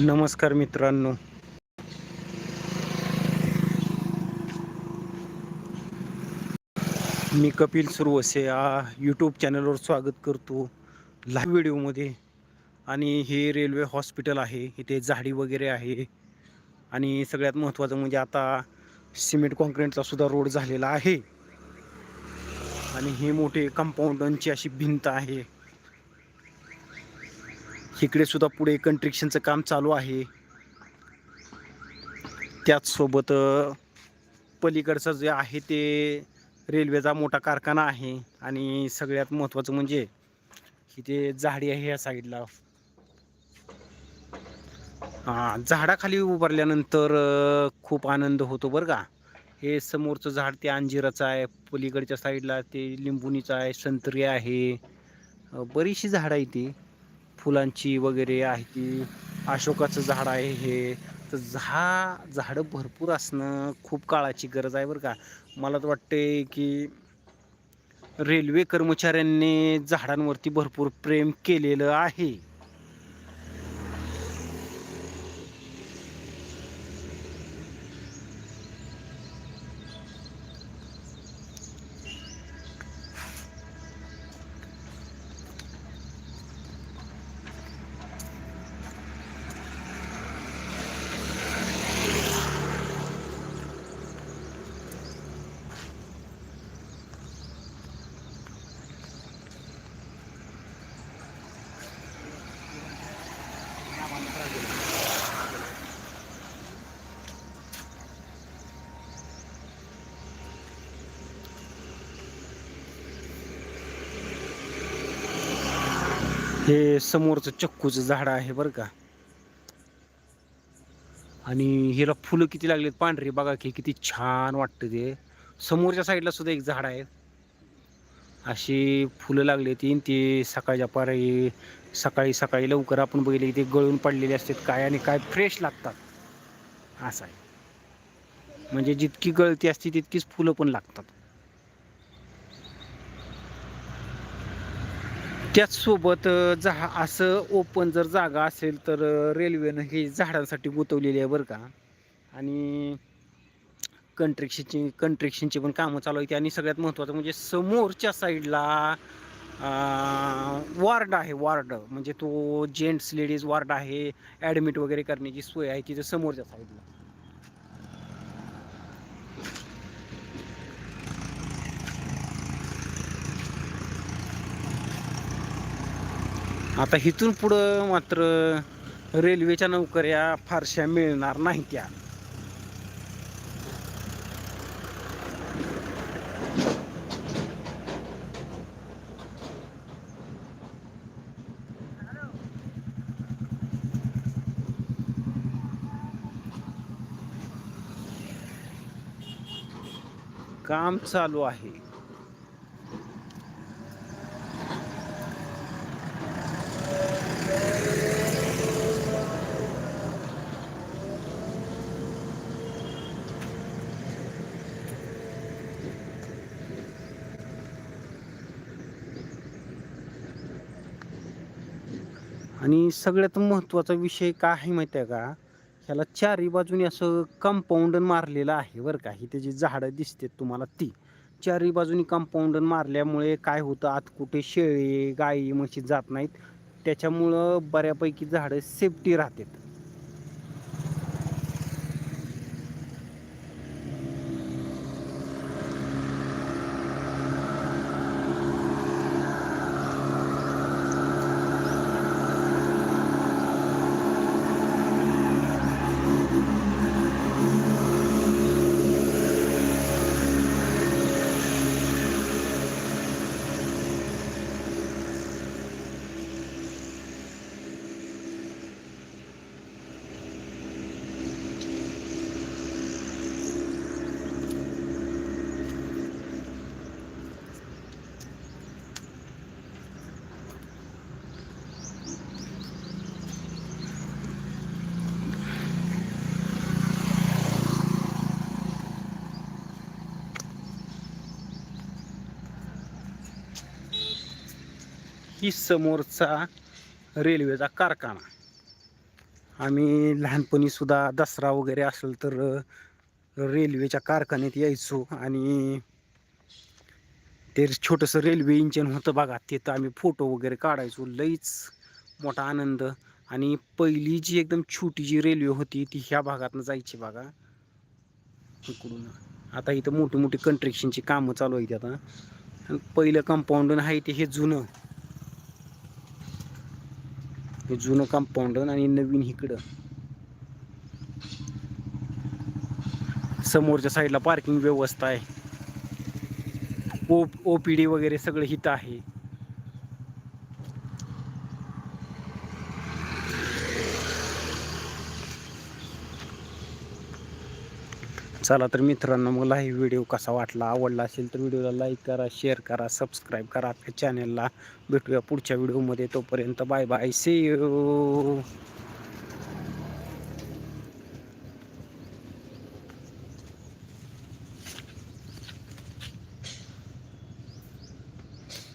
नमस्कार मित्रांनो. मी कपिल सुरवसे या यूट्यूब चॅनलवर स्वागत करतो. लाईव्ह व्हिडिओमध्ये आणि हे रेल्वे हॉस्पिटल आहे. इथे झाडी वगैरे आहे. आणि सगळ्यात महत्त्वाचं म्हणजे आता सिमेंट कॉन्क्रीटचा सुद्धा रोड झालेला आहे. आणि हे मोठे कंपाऊंडची अशी भिंत आहे. इकडे सुद्धा पुढे कंट्रिक्शनचं काम चालू आहे. त्याचसोबत पलीकडचं जे आहे ते रेल्वेचा मोठा कारखाना आहे आणि सगळ्यात महत्त्वाचं म्हणजे इथे झाडी आहे या साईडला. झाडाखाली उभारल्यानंतर खूप आनंद होतो बरं का. हे समोरचं झाड ते अंजिराचं आहे पलीकडच्या साईडला ते लिंबुनीचं आहे संत्री आहे. बरीचशी झाडं आहे ती. फुलांची वगैरे आहे ती अशोकाचं झाड आहे हे. तर झा झाडं भरपूर असणं खूप काळाची गरज आहे बरं का. मला तर वाटते की रेल्वे कर्मचाऱ्यांनी झाडांवरती भरपूर प्रेम केलेलं आहे. हे समोरचं चक्कूचं झाड आहे बरं का. आणि हिला फुलं किती लागलेत पांढरी बघा की किती छान वाटतं ते. समोरच्या साईडला सुद्धा एक झाड आहे. अशी फुलं लागली तीन ती सकाळच्या पारी सकाळी सकाळी लवकर आपण बघितले की ते गळून पडलेले असतात काय आणि काय फ्रेश लागतात. असं आहे. म्हणजे जितकी गळती असते तितकीच फुलं पण लागतात. त्याचसोबत जहा असं ओपन जर जागा असेल तर रेल्वेनं ही झाडांसाठी गुंतवलेली आहे बरं का. आणि कंट्रेक्शनची कंट्रेक्शनची पण कामं चालू आहेत. आणि सगळ्यात महत्त्वाचं म्हणजे समोरच्या साईडला वार्ड आहे वार्ड म्हणजे तो जेंट्स लेडीज वार्ड आहे. ॲडमिट वगैरे करण्याची सोय आहे तिथं समोरच्या साईडला आता इथून पुढं मात्र रेल्वेच्या नोकऱ्या फारशा मिळणार नाही त्या. काम चालू आहे. आणि सगळ्यात महत्त्वाचा विषय काय आहे माहिती आहे का? ह्याला चारही बाजूनी असं कंपाऊंड मारलेलं आहे बरं का. ही त्याची झाडं दिसतात तुम्हाला ती. चारही बाजूनी कंपाऊंड मारल्यामुळे काय होतं? आत कुठे शेळी गाई म्हशी जात नाहीत. त्याच्यामुळं बऱ्यापैकी झाडं सेफ्टी राहतात. की समोरचा रेल्वेचा कारखाना. आम्ही लहानपणीसुद्धा दसरा वगैरे असेल तर रेल्वेच्या कारखान्यात यायचो आणि ते छोटंसं रेल्वे इंजन होतं बघा तिथं आम्ही फोटो वगैरे काढायचो. लईच मोठा आनंद. आणि पहिली जी एकदम छोटी जी रेल्वे होती ती ह्या भागातनं जायची बघा. इकडून. आता इथं मोठी मोठी कंस्ट्रक्शनची कामं चालू आहेत आता. पहिलं कंपाऊंड आहे ते हे जुनं. हे जुनं कंपाऊंड आणि नवीन इकडं समोरच्या साईडला पार्किंग व्यवस्था आहे. ओ ओ पी डी वगैरे सगळं हिथं आहे. चला तर मित्रांनो मला ही व्हिडिओ कसा वाटला आवडला असेल तर व्हिडिओला लाईक करा शेअर करा सबस्क्राईब करा. आपल्या चॅनलला भेटूया पुढच्या व्हिडिओमध्ये तोपर्यंत बाय बाय सी यू